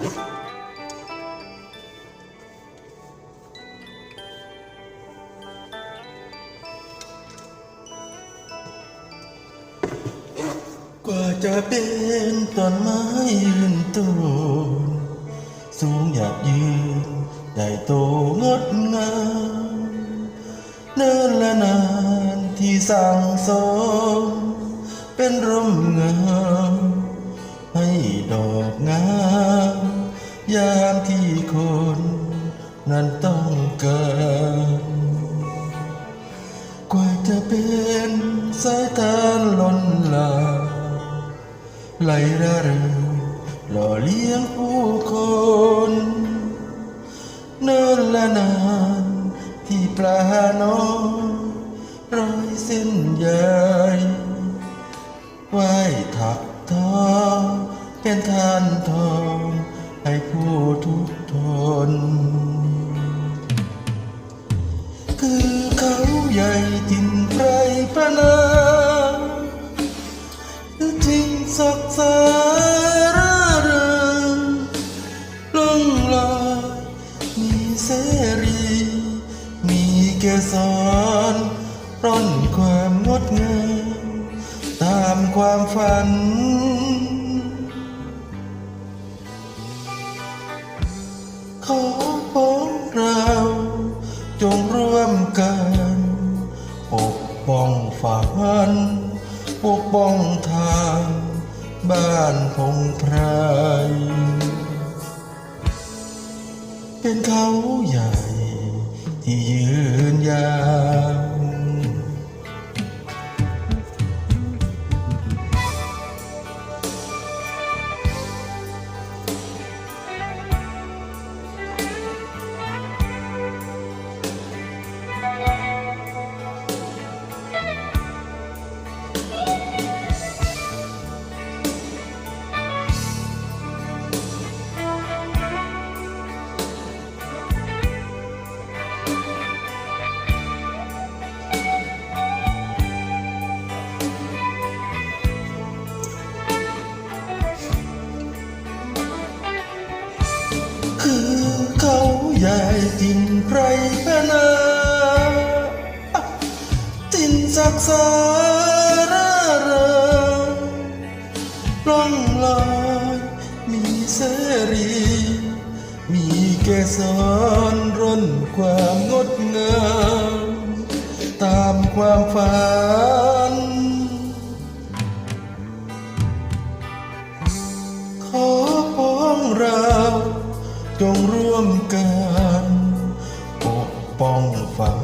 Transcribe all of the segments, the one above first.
กว่าจะเป็นต้นไม้ยืนต้นสูงหยาบยืนใหญ่โตงดงามเนินและนานที่สร้างสมเป็นร่มเงาให้ดอกงาม ยามที่คนนั้นต้องการกว่าจะเป็นสายตาล้นลาไหลระเริงหล่อเลี้ยงผู้คนเนินและนานที่ปลาน้องร้อยเส้นใยไหวถักทอเป็นทานทอง ให้ผู้ทุกทน คือเขาใหญ่ทินไพรพระนามจริงศักดิ์สาระเริงล่องลอยมีเสรี มีเกสรร่อนความงดงามตามความฝัน ขอพ้องเราจงร่วมกันปกป้องฝันปกป้องทางบ้านของไพรเป็นเขาใหญ่ที่ยืนยาว เขาใหญ่ทินไพรพนาทินศักดิ์สาระเริงล่องลอยมีเสรี มีเกสรร่นความงดงามตามความฝัน ขอพ้องรา จงร่วมกันปกป้องฝั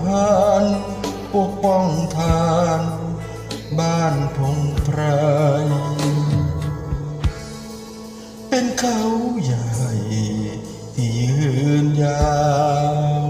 นปกป้องทาน บ้านพงไพรเป็นเขาใหญ่ที่ยืนยาว